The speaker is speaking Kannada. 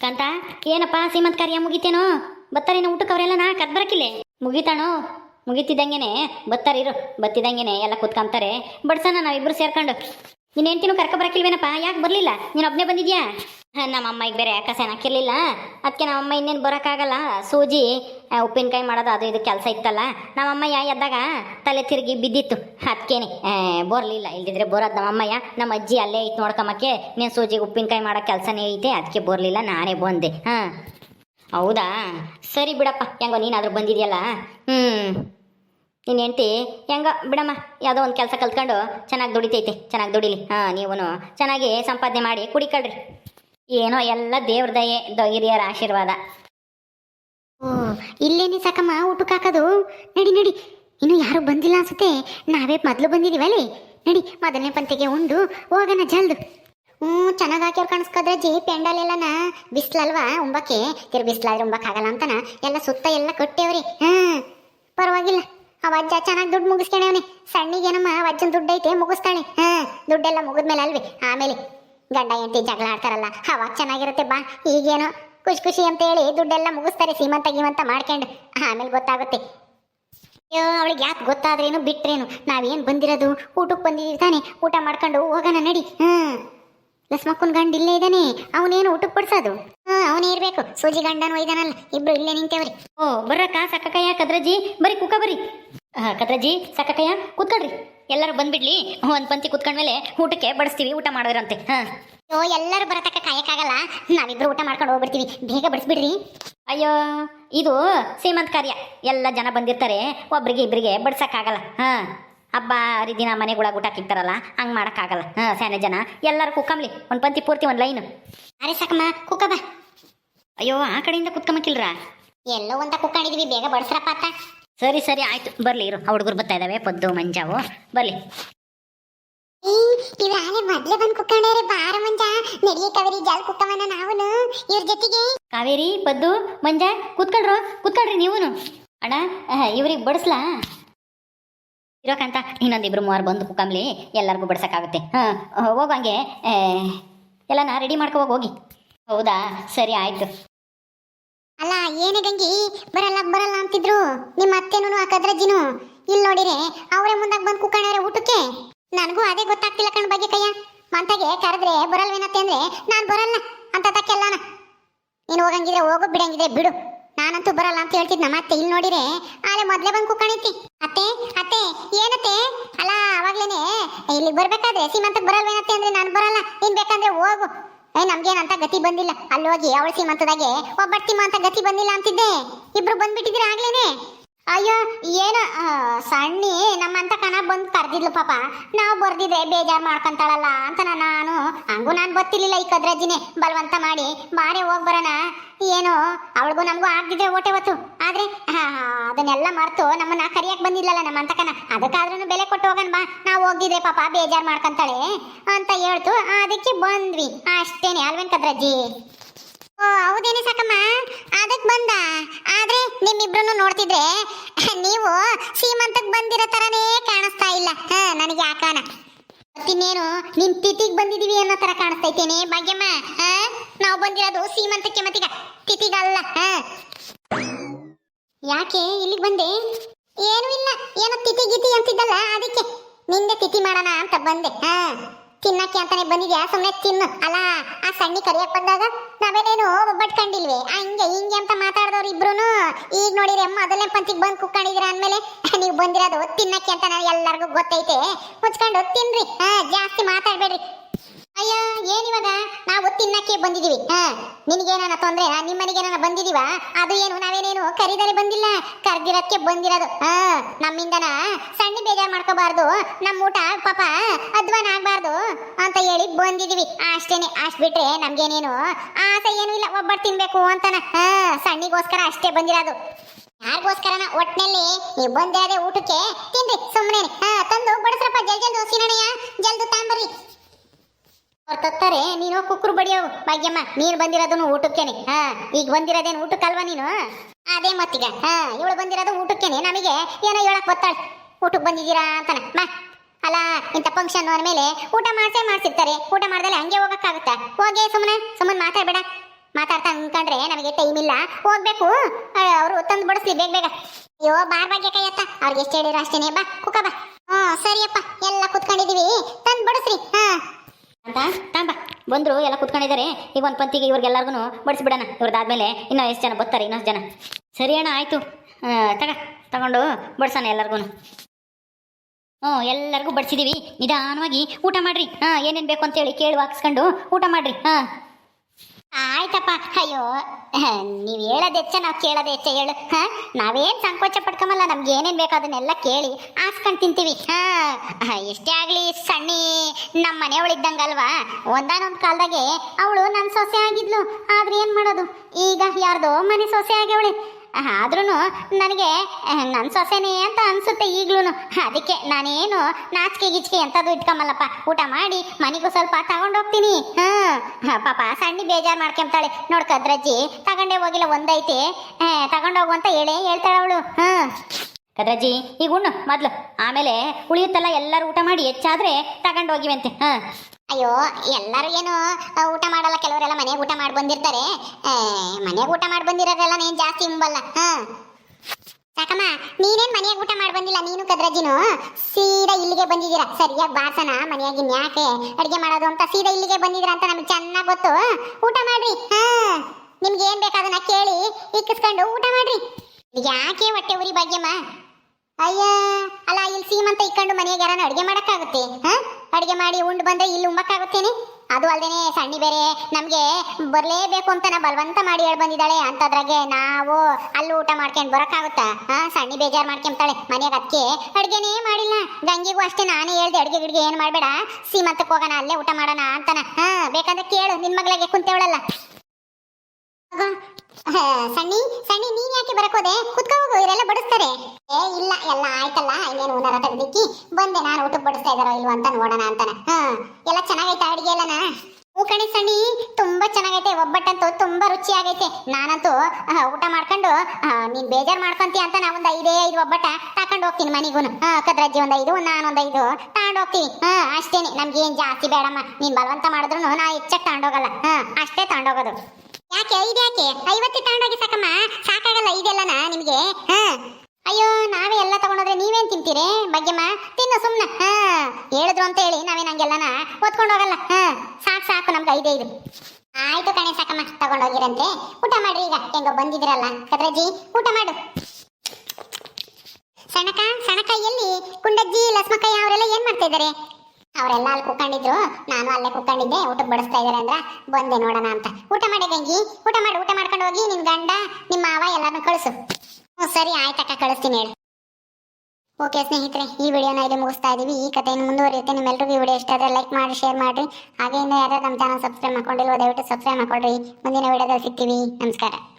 ಕಾಂತ, ಏನಪ್ಪ ಸೀಮಂತ ಕಾರ್ಯ ಮುಗಿತೇನೋ? ಬತ್ತಾರೇನು ಊಟಕ್ಕೆ ನಾ ಕದ್ ಬರಕಿಲ್ಲೆ ಮುಗಿತಾಣೋ ಮುಗಿತಿದ್ದಂಗೆನೆ ಬತ್ತಾರಿರು ಬತ್ತಿದಂಗೆನೆ ಎಲ್ಲ ಕೂತ್ಕೊಂತಾರೆ ಬಡ್ಸಣ್ಣ ನಾವಿಬ್ರು ಸೇರ್ಕೊಂಡು. ನೀನು ಹೆಂಡ್ತಿನೂ ಕರ್ಕ ಬರಕಿಲ್ವೇನಪ್ಪ ಯಾಕೆ ಬರಲಿಲ್ಲ? ನೀನು ಒಬ್ಬನೇ ಬಂದಿದ್ಯಾ? ನಮ್ಮ ಅಮ್ಮಗೆ ಬೇರೆ ಕಸನ ಹಾಕಿರ್ಲಿಲ್ಲ. ಅದಕ್ಕೆ ನಮ್ಮಮ್ಮ ಇನ್ನೇನು ಬರೋಕ್ಕಾಗಲ್ಲ. ಸೂಜಿ ಉಪ್ಪಿನಕಾಯಿ ಮಾಡೋದು, ಅದು ಇದು ಕೆಲಸ ಇತ್ತಲ್ಲ. ನಮ್ಮಮ್ಮಯ್ಯ ಎದ್ದಾಗ ತಲೆ ತಿರುಗಿ ಬಿದ್ದಿತ್ತು. ಅದಕ್ಕೇನೆ ಬರಲಿಲ್ಲ. ಇಲ್ದಿದ್ರೆ ಬರೋದು ನಮ್ಮಮ್ಮಯ್ಯ ನಮ್ಮ ಅಜ್ಜಿ ಅಲ್ಲೇ ಇತ್ತು ನೋಡ್ಕೊಂಬಕ್ಕೆ ನೀನು ಸೂಜಿಗೆ ಉಪ್ಪಿನಕಾಯಿ ಮಾಡೋ ಕೆಲಸನೇ ಐತೆ ಅದಕ್ಕೆ ಬರಲಿಲ್ಲ, ನಾನೇ ಬಂದೆ. ಹಾಂ. ಹೌದಾ? ಸರಿ ಬಿಡಪ್ಪ. ಹೆಂಗೋ ನೀನಾದರೂ ಬಂದಿದೆಯಲ್ಲ. ಹ್ಞೂ ನೀನು ಹೆಂಡ್ತಿ, ಹೆಂಗ, ಬಿಡಮ್ಮ. ಯಾವುದೋ ಒಂದು ಕೆಲಸ ಕಲ್ತ್ಕೊಂಡು ಚೆನ್ನಾಗಿ ದುಡಿತೈತೆ, ಚೆನ್ನಾಗಿ ದುಡಿಲಿ. ಹಾಂ ನೀವು ಚೆನ್ನಾಗಿ ಸಂಪಾದನೆ ಮಾಡಿ ಕುಡಿಕಳ್ರಿ. ಏನೋ ಎಲ್ಲ ದೇವ್ರ ದಯೆ, ದ- ಆಶೀರ್ವಾದ. ಓ, ಇಲ್ಲೇನೇ ಸಾಕಮ್ಮ, ಊಟಕ್ಕೆ ಹಾಕೋದು. ನಡಿ ನಡಿ. ಇನ್ನು ಯಾರು ಬಂದಿಲ್ಲ ಅನ್ಸುತ್ತೆ. ನಾವೇ ಮೊದಲು ಬಂದಿದೀವಲ್ಲಿ ನಡಿ, ಮೊದಲನೇ ಪಂತಿಗೆ ಉಂಡು. ಹೋಗೋಣ, ಜಲ್ದು. ಹ್ಞೂ, ಚೆನ್ನಾಗಿ ಹಾಕ್ಯವ್ರು ಕಾಣಿಸ್ಕೋದ್ರೆ ಜಿ ಪೆಂಡಲ್ ಎಲ್ಲನ ಬಿಸ್ಲಲ್ವಾ ಉಂಬಕ್ಕೆ? ತಿರು ಬಿಸ್ಲಾದ್ರೆ ಉಂಬಕ್ಕಾಗಲ್ಲ ಅಂತನ? ಎಲ್ಲ ಸುತ್ತ ಎಲ್ಲ ಕಟ್ಟೇವ್ರಿ. ಹಾಂ, ಪರವಾಗಿಲ್ಲ. ಆ ಅಜ್ಜ ಚೆನ್ನಾಗಿ ದುಡ್ಡು ಸಣ್ಣಿಗೆ ಏನಮ್ಮ ಅಜ್ಜನ ದುಡ್ಡು ಐತೆ ಮುಗಿಸ್ತಾಳೆ ಹಾಂ, ದುಡ್ಡೆಲ್ಲ ಮುಗಿದ್ಮೇಲೆ ಅಲ್ವಿ. ಆಮೇಲೆ ಗಂಡ ಹೆಂಡತಿ ಜಗಳ ಆಡ್ತಾರಲ್ಲ, ಅವಾಗ ಚೆನ್ನಾಗಿರುತ್ತೆ ಬಾ, ಈಗೇನೋ ಖುಷಿ ಖುಷಿ ಅಂತ ಹೇಳಿ ದುಡ್ಡೆಲ್ಲ ಮುಗಿಸ್ತಾರೆ ಸೀಮಂತ ಗೀಮಂತ ಮಾಡ್ಕೊಂಡು, ಆಮೇಲೆ ಗೊತ್ತಾಗುತ್ತೆ. ಅಯ್ಯೋ, ಅವಳಿಗೆ ಯಾಕೆ ಗೊತ್ತಾದ್ರೇನು, ಬಿಟ್ರೇನು, ನಾವೇನು ಬಂದಿರೋದು? ಊಟಕ್ಕೆ ಬಂದಿದ್ದೀವಿ ತಾನೆ ಊಟ ಮಾಡ್ಕೊಂಡು ಹೋಗೋಣ, ನಡಿ. ಹ್ಞೂ ಲಸ್ಮಕ್ಕನ ಗಂಡ ಇಲ್ಲೇ ಇದ್ದಾನೆ, ಅವನೇನು ಊಟಕ್ಕೆ ಕೊಡ್ಸೋದು ಹಾಂ ಅವನೇ ಇರಬೇಕು. ಸೂಜಿ ಗಂಡನ ಒಯ್ದಾನಲ್ಲ ಇಬ್ರು ಇಲ್ಲೇ ನಿಂತೇವ್ರಿ. ಓ, ಬರ್ರಕ್ಕ, ಸಕ್ಕಕಯ್ಯ ಕದ್ರಜಿ ಬರೀ ಕುಕ್ಕ ಬರ್ರಿ ಹಾಂ ಕದ್ರಜಿ ಸಕ್ಕಕಯ್ಯ, ಕೂತ್ಕೊಳ್ರಿ. ಎಲ್ಲರೂ ಬಂದ್ಬಿಡ್ಲಿ. ಒಂದು ಪಂಕ್ತಿ ಕುತ್ಕೊಂಡ್ಮೇಲೆ ಊಟಕ್ಕೆ ಬಡಿಸ್ತೀವಿ ಊಟ ಮಾಡೋದ್ರಂತೆ. ಹಾಂ. ಅಯ್ಯೋ ಎಲ್ಲರೂ ಬರತಕ್ಕ ಕಾಯಕ್ಕಾಗಲ್ಲ. ನಾವಿಬ್ರು ಊಟ ಮಾಡ್ಕೊಂಡು ಹೋಗ್ಬಿಡ್ತೀವಿ. ಬೇಗ ಬಡಿಸ್ಬಿಡ್ರಿ. ಅಯ್ಯೋ ಇದು ಸೀಮಂತ ಕಾರ್ಯ. ಎಲ್ಲ ಜನ ಬಂದಿರ್ತಾರೆ. ಒಬ್ರಿಗೆ ಇಬ್ಬರಿಗೆ ಬಡ್ಸಕ್ಕಾಗಲ್ಲ. ಹಾಂ. ಹಬ್ಬ ಹರಿದಿನ ಮನೆಗಳಾಗ ಊಟ ಹಾಕಿರ್ತಾರಲ್ಲ ಹಂಗೆ ಮಾಡೋಕ್ಕಾಗಲ್ಲ. ಹಾಂ ಸ್ಯಾನೆ ಜನ. ಎಲ್ಲರೂ ಕುಕ್ಕಂಬ್ಲಿ ಒಂದು ಪಂತಿ ಪೂರ್ತಿ ಒಂದು ಲೈನು. ಅರೆ ಸಾಕಮ್ಮ ಕುಕ್ಕಬ ಅಯ್ಯೋ ಆ ಕಡೆಯಿಂದ ಕುತ್ಕೊಂಬಕ್ಕಿಲ್ರಾ ಎಲ್ಲೋ ಅಂತ ಕುಕ್ಕೊಂಡಿದೀವಿ ಬೇಗ ಬಡಿಸ್ರಪ್ಪ ಅತ್ತ. ಸರಿ ಸರಿ ಆಯ್ತು. ಬರ್ಲಿ ಇರು. ಹುಡುಗರು ಬರ್ತಾ ಇದಾವೆ. ಪದ್ದು ಮಂಜಾವು. ಬರ್ಲಿ. ಮೊದ್ಲೇ ಬಂದು ಬಾರ ಮಂಜ. ನಡಿಯ ಕಾವೇರಿ ಜಲ್ ಕುಕ್ಕವನ ನಾವುನು ಇವ್ರ ಜೊತೆಗೆ. ಕಾವೇರಿ ಪದ್ದು ಮಂಜ ಕುತ್ಕೊಳ್ರು ಕುತ್ಕೊಳ್ರಿ ನೀವುನು. ಅಣ್ಣ ಇವ್ರಿಗೆ ಬಡಿಸ್ಲಾ? ಇರೋಕಂತ ಇನ್ನೊಂದಿಬ್ರು ಮೂವರು ಬಂದು ಕುಕ್ಕಂಬ್ಲಿ ಎಲ್ಲರಿಗೂ ಬಡ್ಸಕ್ಕಾಗುತ್ತೆ. ಹಾಂ ಹೋಗಂಗೆ ಎಲ್ಲ ನಾ ರೆಡಿ ಮಾಡ್ಕೋವಾಗ ಹೋಗಿ. ಹೌದಾ? ಸರಿ ಆಯ್ತು. ಅಲ್ಲ, ಏನೇ ಗಂಗಿ, ಬರಲ್ಲ ಬರಲ್ಲ ಅಂತಿದ್ರು. ನಿಮ್ಮ ಅತ್ತೆನೂ ಆ ಕದ್ರಜ್ಜಿನು. ಇಲ್ಲಿ ನೋಡಿರೆ, ಅವರೇ ಮುಂದಾಗ ಬಂದು ಕುಕ್ಕಣವ್ರೆ ಊಟಕ್ಕೆ? ನನಗೂ ಅದೇ ಗೊತ್ತಾಗ್ತಿಲ್ಲ ಕಣ್ ಬಗ್ಗೆ ಕಯ್ಯ. ಮಂತಾಗೆ ಕರೆದ್ರೆ, ಬರಲ್ವೇನತ್ತೆ ಅಂದ್ರೆ, ನಾನು ಬರಲ್ಲ ಅಂತ ತಕ್ಕೆಲ್ಲಾನ. ನೀನು ಹೋಗಂಗಿದ್ರೆ ಹೋಗು, ಬಿಡಂಗಿದ್ರೆ ಬಿಡು. ನಾನಂತೂ ಬರಲ್ಲ ಅಂತ ಹೇಳ್ತಿದ್ ನಮ್ಮ ಅತ್ತೆ. ಇಲ್ಲಿ ನೋಡಿರೆ, ಆಲೆ ಮೊದ್ಲೇ ಬಂದು ಕುಕ್ಕಣಿತಿ ಅತ್ತೆ ಅತ್ತೆ, ಏನತ್ತೆ? ಅಲ್ಲ, ಅವಾಗ್ಲೇನೆ ಇಲ್ಲಿ ಬರ್ಬೇಕಾದ್ರೆ ಸೀಮಂತ ಬರಲ್ವೇನತ್ತೆ ಅಂದ್ರೆ ನಾನು ಬರಲ್ಲ. ನೀನ್ ಬೇಕಂದ್ರೆ ಹೋಗು. ಏ, ನಮ್ಗೇನಂತ ಗತಿ ಬಂದಿಲ್ಲ. ಅಲ್ಲಿ ಹೋಗಿ ಅವಳ ಸೀಮಂತದಾಗೆ ಒಬ್ಬಟ್ಟಿಮ ಅಂತ ಗತಿ ಬಂದಿಲ್ಲ ಅಂತಿದ್ದೆ. ಇಬ್ರು ಬಂದ್ಬಿಟ್ಟಿದ್ದೀರ ಆಗ್ಲೇನೆ? ಅಯ್ಯೋ, ಏನೋ ಸಣ್ಣಿ ನಮ್ಮಂತ ಕಣ ಬಂದು ಕರ್ದಿದ್ಲು ಪಾಪ. ನಾವು ಬರ್ದಿದ್ರೆ ಬೇಜಾರು ಮಾಡ್ಕೊಂತಾಳಲ್ಲ ಅಂತ ನಾನು. ಹಂಗೂ ನಾನು ಗೊತ್ತಿರಲಿಲ್ಲ ಈ ಕದ್ರಜ್ಜಿನೇ. ಬಲವಂತ ಮಾಡಿ ಬಾರೆ ಹೋಗಿ ಬರೋಣ. ಏನು, ಅವಳಿಗೂ ನಮಗೂ ಆಗ್ದಿದ್ರೆ ಓಟೆ ಹೊತ್ತು. ಆದ್ರೆ ಅದನ್ನೆಲ್ಲ ಮರ್ತು ನಮ್ಮನ್ನ ಕರಿಯಕ್ ಬಂದಿಲ್ಲಲ್ಲ ನಮ್ಮ ಅಂತಕನ ಅದಕ್ಕಾದ್ರೂ ಬೆಲೆ ಕೊಟ್ಟು ಹೋಗೋಣ ಬಾ. ನಾವು ಹೋಗಿದ್ರೆ ಪಾಪ ಬೇಜಾರು ಮಾಡ್ಕೊಂತಾಳೆ ಅಂತ ಹೇಳ್ತು. ಅದಕ್ಕೆ ಬಂದ್ವಿ. ಅಷ್ಟೇನೆ ಅಲ್ವೇನ್ ಕದ್ರಜ್ಜಿ? ಓ, ಹೌದೇನೆ ಸಾಕಮ್ಮ. ಅದಕ್ಕೆ ಬಂದ. ಆದ್ರೆ ನಿಮ್ಮಿಬ್ರು ನೋಡ್ತಿದ್ರೆ ನೀವು ಸೀಮಂತಕ್ಕೆ ಬಂದಿರೋ ತರನೇ ಕಾಣಿಸ್ತಾ ಇಲ್ಲ. ಹ, ನನಗೆ ಯಾಕಾನ ಮತ್ತಿನ್ನೇನು ನಿಮ್ ತಿಥಿಗ್ ಬಂದಿದೀವಿ ಅನ್ನೋ ತರ ಕಾಣಿಸ್ತೈತೇನೆ ಭಾಗ್ಯಮ್ಮ, ಹ? ನಾವು ಬಂದಿರೋದು ಸೀಮಂತಕ್ಕೆ ಮತ್ತೀಗ ತಿಥಿಗಲ್ಲ, ಹಾ? ಯಾಕೆ ಇಲ್ಲಿಗೆ ಬಂದೆ? ಏನೂ ಇಲ್ಲ. ಏನೋ ತಿಥಿ ಗಿತಿ ಅಂತಿದ್ದಲ್ಲ, ಅದಕ್ಕೆ ನಿಂದೆ ತಿಥಿ ಮಾಡೋಣ ಅಂತ ಬಂದೆ, ಹಾ? ತಿನ್ನಕ್ಕೆ ಅಂತಾನೆ ಬಂದಿದ್ಯಾ? ಸುಮ್ಮನೆ ತಿನ್ನು. ಅಲ್ಲ ಆ ಸಣ್ಣಿ ಕರಿಯಕ್ ಬಂದಾಗ ನಾವೇನೇನು ಬಟ್ಕೊಂಡಿಲ್ವೇ ಹಂಗೆ, ಹಿಂಗೆ ಅಂತ ಮಾತಾಡಿದವ್ರು ಇಬ್ರು ಈಗ ನೋಡಿರಿ ಅಮ್ಮ ಅದನ್ನೇ ಪಂಚಿಗೆ ಬಂದು ಕುಕ್ಕೊಂಡಿದ್ದೀರ ಅಂದಮೇಲೆ ನೀವು ಬಂದಿರೋದು ತಿನ್ನಕ್ಕೆ ಅಂತ ನಾನು ಎಲ್ಲರಿಗೂ ಗೊತ್ತೈತೆ. ಮುಚ್ಕೊಂಡು ತಿನ್ರಿ. ಹಾ, ಜಾಸ್ತಿ ಮಾತಾಡ್ಬೇಡ್ರಿ. ಅಯ್ಯೋ ಏನಿವಾಗ ನಾವು ತಿನ್ನಕ್ಕೆ ಬಂದಿದೀವಿ. ಹಾ ನಿನಗೇನ ತೊಂದ್ರೆ? ನಿಮ್ಮ ಮನೆಗೇನ ಬಂದಿದೀವ? ಅದು ಏನು, ನಾವೇನೇನು ಕರಿದರೆ ಬಂದಿಲ್ಲ? ಕರ್ದಿರಕ್ಕೆ ಬಂದಿರೋದು. ಹಾ, ನಮ್ಮಿಂದನ ಸಣ್ಣ ಬೇಜಾರ್ ಮಾಡ್ಕೋಬಾರ್ದು. ನಮ್ಮ ಊಟ ಪಾಪ ಅಧ್ವಾನ ಆಗ್ಬಾರ್ದು ಅಂತ ಹೇಳಿ ಬಂದಿದೀವಿ. ಅಷ್ಟೇನೆ, ಅಷ್ಟ್ ಬಿಟ್ರೆ ನಮ್ಗೇನೇನು ಆಸೆ ಏನು ಇಲ್ಲ. ಒಬ್ಬರು ತಿನ್ಬೇಕು ಅಂತನ. ಹಾ, ಸಣ್ಣಿಗೋಸ್ಕರ ಅಷ್ಟೇ ಬಂದಿರೋದು. ಯಾರಿಗೋಸ್ಕರನ? ಒಟ್ನಲ್ಲಿ ನೀವು ಬಂದಿರೋದೇ ಊಟಕ್ಕೆ ತಿನ್ರಿ ಸುಮ್ಮನೆ ಹಾ, ತಂದು ಬಡಸ್ರಪ್ಪ ಜಲ್ ಜಲ್ದು ಅವ್ರು ತತ್ತಾರೆ ನೀನು ಕುಕ್ಕರು ಬಡಿಯೋ ಭಾಗ್ಯಮ್ಮ, ನೀನು ಬಂದಿರೋದನ್ನು ಊಟಕ್ಕೇನೆ. ಹಾ, ಈಗ ಬಂದಿರೋದೇನು ಊಟಕ್ಕಲ್ವಾ ನೀನು? ಅದೇ ಮತ್ತೀಗ. ಹಾ, ಇವಳು ಬಂದಿರೋದು ಊಟಕ್ಕೇನೆ. ನಮಗೆ ಏನೋ ಹೇಳಕ್ ಗೊತ್ತಾಳೆ ಊಟಕ್ಕೆ ಬಂದಿದ್ದೀರಾ ಅಂತಾನೆ. ಬಾ. ಅಲ್ಲ ಇಂಥ ಫಂಕ್ಷನ್ ಅಂದಮೇಲೆ ಊಟ ಮಾಡ್ಸೇ ಮಾಡ್ಸಿರ್ತಾರೆ. ಊಟ ಮಾಡ್ದಲೆ ಹಂಗೆ ಹೋಗಕ್ಕಾಗುತ್ತಾ? ಹೋಗಿ ಸುಮ್ಮನೆ ಸುಮ್ಮನೆ ಮಾತಾಡಬೇಡ. ಮಾತಾಡ್ತಾ ಅನ್ಕೊಂಡ್ರೆ ನಮಗೆ ಟೈಮ್ ಇಲ್ಲ. ಹೋಗ್ಬೇಕು. ಅವರು ತಂದು ಬಡಿಸ್ಲಿ ಬೇಗ ಬೇಗ. ಅಯ್ಯೋ, ಬಾರ್ ಬಗ್ಗೆ ಕೈಯತ್ತ ಅವ್ರಿಗೆ ಎಷ್ಟು ಹೇಳಿರೋ ಅಷ್ಟೇನೆ. ಬಾ ಕುಕ ಬಾ. ಹ್ಞೂ ಸರಿಯಪ್ಪ. ಎಲ್ಲ ಕುತ್ಕೊಂಡಿದೀವಿ ತಂದು ಬಡಿಸ್ರಿ. ಹಾ. ಅಂತ ತಾಂಬ. ಬಂದರು, ಎಲ್ಲ ಕುತ್ಕೊಂಡಿದ್ದಾರೆ. ಈಗ ಒಂದು ಪಂತಿಗೆ ಇವ್ರಿಗೆಲ್ಲರಿಗೂ ಬಡಿಸ್ಬಿಡೋಣ. ಇವ್ರದ್ದಾದ್ಮೇಲೆ ಇನ್ನೂ ಎಷ್ಟು ಜನ ಬರ್ತಾರೆ ಇನ್ನೊಂದು ಜನ. ಸರಿ ಅಣ್ಣ, ಆಯಿತು. ತಗ, ತಗೊಂಡು ಬಡ್ಸೋಣ ಎಲ್ಲರಿಗೂ ಹ್ಞೂ, ಎಲ್ಲರಿಗೂ ಬಡ್ಸಿದ್ದೀವಿ ನಿಧಾನವಾಗಿ ಊಟ ಮಾಡಿರಿ. ಹಾಂ, ಏನೇನು ಬೇಕು ಅಂತೇಳಿ ಕೇಳಿ ಹಾಕ್ಸ್ಕೊಂಡು ಊಟ ಮಾಡಿರಿ. ಹಾಂ. ಆಯ್ತಪ್ಪ. ಅಯ್ಯೋ ನೀವು ಹೇಳೋದು ಹೆಚ್ಚ ನಾವು ಕೇಳೋದು ಹೆಚ್ಚ ಹೇಳು. ಹಾ ನಾವೇನ್ ಸಂಕೋಚ ಪಡ್ಕೊಂಬಲ್ಲ ನಮ್ಗೆ ಏನೇನ್ ಬೇಕೋ ಅದನ್ನೆಲ್ಲ ಕೇಳಿ ಆಸ್ಕೊಂಡು ತಿಂತೀವಿ. ಹಾ ಹ, ಎಷ್ಟೇ ಆಗ್ಲಿ ಸಣ್ಣಿ ನಮ್ಮ ಮನೆಯವಳಿದ್ದಂಗಲ್ವಾ ಒಂದಾನೊಂದು ಕಾಲದಾಗೆ ಅವಳು ನನ್ನ ಸೊಸೆ ಆಗಿದ್ಲು. ಆದ್ರೆ ಏನ್ ಮಾಡೋದು? ಈಗ ಯಾರ್ದೋ ಮನೆ ಸೊಸೆ ಆಗ್ಯವಳೆ. ಆದ್ರೂ ನನಗೆ ನನ್ನ ಸೊಸೆನೇ ಅಂತ ಅನ್ಸುತ್ತೆ ಈಗ್ಲೂ ಅದಕ್ಕೆ ನಾನೇನು ನಾಚಿಕೆ ಗಿಚ್ಕೆ ಎಂಥದ್ದು ಇಟ್ಕೊಂಬಲ್ಲಪ್ಪ. ಊಟ ಮಾಡಿ ಮನೆಗೂ ಸ್ವಲ್ಪ ತಗೊಂಡೋಗ್ತೀನಿ. ಹ್ಮ್ ಪಾಪ, ಸಣ್ಣ ಬೇಜಾರು ಮಾಡ್ಕೊಂತಾಳೆ. ನೋಡ್ಕದ್ರಜ್ಜಿ ತಗೊಂಡೇ ಹೋಗಿಲ್ಲ, ಒಂದೈತೆ. ತಗೊಂಡೋಗು ಅಂತ ಹೇಳಿ ಹೇಳ್ತಾಳೆ ಅವಳು. ಹ್ಮ್ ಕದ್ರಜ್ಜಿ ಈಗ ಉಣ್ಣು, ಮೊದ್ಲು. ಆಮೇಲೆ ಉಳಿಯುತ್ತಲ್ಲ, ಎಲ್ಲರೂ ಊಟ ಮಾಡಿ, ಹೆಚ್ಚಾದ್ರೆ ತಗೊಂಡು ಹೋಗಿವಂತೆ. ಹಾ. ಅಯ್ಯೋ, ಎಲ್ಲರೂ ಏನು ಊಟ ಮಾಡಲ್ಲ, ಕೆಲವರೆಲ್ಲ ಮನೆಗೆ ಊಟ ಮಾಡಿ ಬಂದಿರ್ತಾರೆ. ಮನೆಗೆ ಊಟ ಮಾಡಿ ಬಂದಿರೋರೆಲ್ಲ ನೀನ್ ಜಾಸ್ತಿ ಹಿಂಬಲ್ಲ. ಹಾ. ಸಾಕಮ್ಮ, ನೀನೇನ್ ಮನೆಯಾಗ ಊಟ ಮಾಡಿ ಬಂದಿಲ್ಲ ನೀನು ಕದ್ರಜ್ಜಿನು? ಸೀದಾ ಇಲ್ಲಿಗೆ ಬಂದಿದ್ದೀರಾ? ಸರಿಯಾಗಿ ಬಾಸನ ಮನೆಯಾಗಿ ಯಾಕೆ? ಅಡಿಗೆ ಮಾಡೋದು ಅಂತ ಸೀದಾ ಇಲ್ಲಿಗೆ ಬಂದಿದ್ದೀರಾ ಅಂತ ನಮ್ಗೆ ಚೆನ್ನಾಗಿ ಗೊತ್ತು. ಊಟ ಮಾಡ್ರಿ, ಹಾ. ನಿಮ್ಗೆ ಏನ್ ಬೇಕಾದನ್ನ ಕೇಳಿ ಇಕ್ಕಿಸ್ಕೊಂಡು ಊಟ ಮಾಡ್ರಿ. ಯಾಕೆ ಹೊಟ್ಟೆ ಉರಿ ಭಾಗ್ಯಮ್ಮ? ಅಯ್ಯ, ಅಲ್ಲ ಇಲ್ಲಿ ಸೀಮಂತ ಇಕ್ಕೊಂಡು ಮನೆಗೆ ಯಾರನ್ನ ಅಡಿಗೆ ಮಾಡಕ್ಕಾಗುತ್ತೆ, ಹಾ? ಅಡಿಗೆ ಮಾಡಿ ಉಂಡು ಬಂದ್ರೆ ಇಲ್ಲಿ ಉಂಬಕ್ಕಾಗುತ್ತೇನೆ? ಅದು ಅಲ್ದೇನೆ ಸಣ್ಣಿ ಬೇರೆ ನಮಗೆ ಬರಲೇಬೇಕು ಅಂತ ನಾ ಬಲವಂತ ಮಾಡಿ ಹೇಳಿ ಬಂದಿದ್ದಾಳೆ. ಅಂತದ್ರಾಗೆ ನಾವು ಅಲ್ಲಿ ಊಟ ಮಾಡ್ಕೊಂಡು ಬರೋಕ್ಕಾಗುತ್ತಾ? ಹಾಂ ಸಣ್ಣಿ ಬೇಜಾರ್ ಮಾಡ್ಕೊಂತಾಳೆ ಮನೆಗೆ ಅದಕ್ಕೆ ಅಡುಗೆನೇ ಮಾಡಿಲ್ಲ. ಗಂಗಿಗೂ ಅಷ್ಟೇ ನಾನೇ ಹೇಳ್ದೆ, ಅಡುಗೆ ಗಿಡ್ಗೆ ಏನು ಮಾಡಬೇಡ. ಸೀಮಂತಕ್ಕೆ ಹೋಗೋಣ, ಅಲ್ಲೇ ಊಟ ಮಾಡೋಣ ಅಂತಾನ. ಹಾಂ, ಬೇಕಂದ್ರೆ ಕೇಳು, ನಿನ್ ಮಗಳಿಗೆ ಕುಂತೇವಳಲ್ಲ. ಸಣ್ಣಿ ಸಣ್ಣಿ ಬರಕೋದೆ ಕುತ್ಕೋ ಹೋಗು, ಇವರೆಲ್ಲ ಬಡಿಸ್ತಾರೆ. ಏ, ಇಲ್ಲ, ಎಲ್ಲ ಆಯ್ತಲ್ಲ, ಇನ್ನೇನು ಉನಾರ ತೆಗ್ದಿಕ್ಕಿ ಬಂದೆ, ನಾನು ಊಟಕ್ಕೆ ಬಡಿಸ್ತಾ ಇದಾರೋ ಇಲ್ವ ಅಂತ ನೋಡೋಣ ಅಂತಾನೆ. ಹಾ, ಎಲ್ಲ ಚೆನ್ನಾಗೈತೆ ಅಡಿಗೆ ಎಲ್ಲನ? ಹೂ ಕಣಿ ಸಣ್ಣಿ, ತುಂಬಾ ಚೆನ್ನಾಗೈತೆ, ಒಬ್ಬಟ್ಟಂತೂ ತುಂಬಾ ರುಚಿ ಆಗೈತೆ ನಾನಂತೂ ಊಟ ಮಾಡ್ಕೊಂಡು ನೀನ್ ಬೇಜಾರ್ ಮಾಡ್ಕೊಂತೀಯ ಅಂತ ನಾ ಒಂದ್ ಐದೇ, ಐದು ಒಬ್ಬಟ್ಟ ತಕೊಂಡು ಹೋಗ್ತೀನಿ ಮನಿಗೂನು. ಹಾ, ಕದ್ರಜ್ಜಿ ಒಂದ್ ಐದು ನಾನೊಂದ್ ಐದು ತಗೊಂಡು ಹೋಗ್ತೀನಿ. ಹಾ, ಅಷ್ಟೇನೆ, ನಮ್ಗೆ ಏನ್ ಜಾಸ್ತಿ ಬೇಡಮ್ಮ. ನೀನ್ ಬಲವಂತ ಮಾಡಿದ್ರು ನಾ ಹೆಚ್ಚಾಗಿ ತಗೊಂಡೋಗಲ್ಲ ಹಾ, ಅಷ್ಟೇ ತಗೊಂಡೋಗೋದು ಯಾಕೆ ಐದು ಯಾಕೆ ಐವತ್ತು ತಗೊಂಡೋಗಿ ಸಾಕಮ್ಮ. ಇದೆಲ್ಲನ ನಿಮಗೆ? ಹಾ. ಅಯ್ಯೋ, ನಾವೇ ಎಲ್ಲ ತಗೊಂಡೋದ್ರೆ ನೀವೇನ್ ತಿಂತೀರಿ? ಭಾಗ್ಯಮ್ಮ ತಿನ್ನು ಸುಮ್ನೆ. ಹಾ. ಹೇಳಿದ್ರು ಅಂತ ಹೇಳಿ ನಾವೇನ್ ಹಂಗೆಲ್ಲನ ಹೋಗಲ್ಲ. ಹಾ. ಸಾಕು ಸಾಕು ನಮ್ಗೆ ಐದೈದು ಆಯ್ತು ಕಣೆ, ಸಾಕಮ್ಮ. ತಗೊಂಡೋಗಿರಂತೆ. ಊಟ ಮಾಡ್ರಿ ಈಗ. ಹೆಂಗೋ ಬಂದಿದ್ರಲ್ಲ ಕದ್ರಜ್ಜಿ, ಊಟ ಮಾಡು. ಸಣಕ ಸಣಕ ಎಲ್ಲಿ? ಕುಂಡಜ್ಜಿ ಲಸ್ಮಕ್ಕಯ್ಯ ಅವರೆಲ್ಲ ಏನ್ ಮಾಡ್ತಾ ಇದ್ದಾರೆ? ಅವರೆಲ್ಲ ಅಲ್ಲಿ ಕುತ್ಕೊಂಡಿದ್ರು. ನಾನು ಅಲ್ಲೇ ಕುತ್ಕೊಂಡಿದ್ದೆ. ಊಟಕ್ಕೆ ಬಡಿಸ್ತಾ ಇದಾರೆ ಅಂದ್ರೆ ಬಂದೆ ನೋಡೋಣ ಅಂತ. ಊಟ ಮಾಡಿ ಗಂಗಿ. ಊಟ ಮಾಡಿ, ಊಟ ಮಾಡ್ಕೊಂಡು ಹೋಗಿ ನಿನ್ ಗಂಡ ನಿಮ್ಮ ಮಾವ ಎಲ್ಲರನ್ನೂ ಕಳಿಸು. ಹ್ಞೂ ಸರಿ, ಆಯ್ತಕ್ಕ, ಕಳಿಸ್ತೀನಿ ಹೇಳಿ. ಓಕೆ ಸ್ನೇಹಿತರೆ, ಈ ವಿಡಿಯೋನ ಇಲ್ಲಿ ಮುಗಿಸ್ತಾ ಇದ್ದೀವಿ ಈ ಕಥೆಯನ್ನು ಮುಂದುವರಿಯುತ್ತೆ. ನಿಮ್ಮೆಲ್ಲರಿಗೂ ಈ ವಿಡಿಯೋ ಇಷ್ಟ ಆದರೆ ಲೈಕ್ ಮಾಡಿ, ಶೇರ್ ಮಾಡಿ ಹಾಗೆ ಇನ್ನು ನಮ್ಮ ಚಾನಲ್ ಸಬ್ಸ್ಕ್ರೈಬ್ ಮಾಡ್ಕೊಂಡಿಲ್ಲ ದಯವಿಟ್ಟು ಸಬ್ಸ್ಕ್ರೈಬ್ ಮಾಡ್ಕೊಳ್ರಿ. ಮುಂದಿನ ವಿಡಿಯೋದಲ್ಲಿ ಸಿಗ್ತೀವಿ. ನಮಸ್ಕಾರ.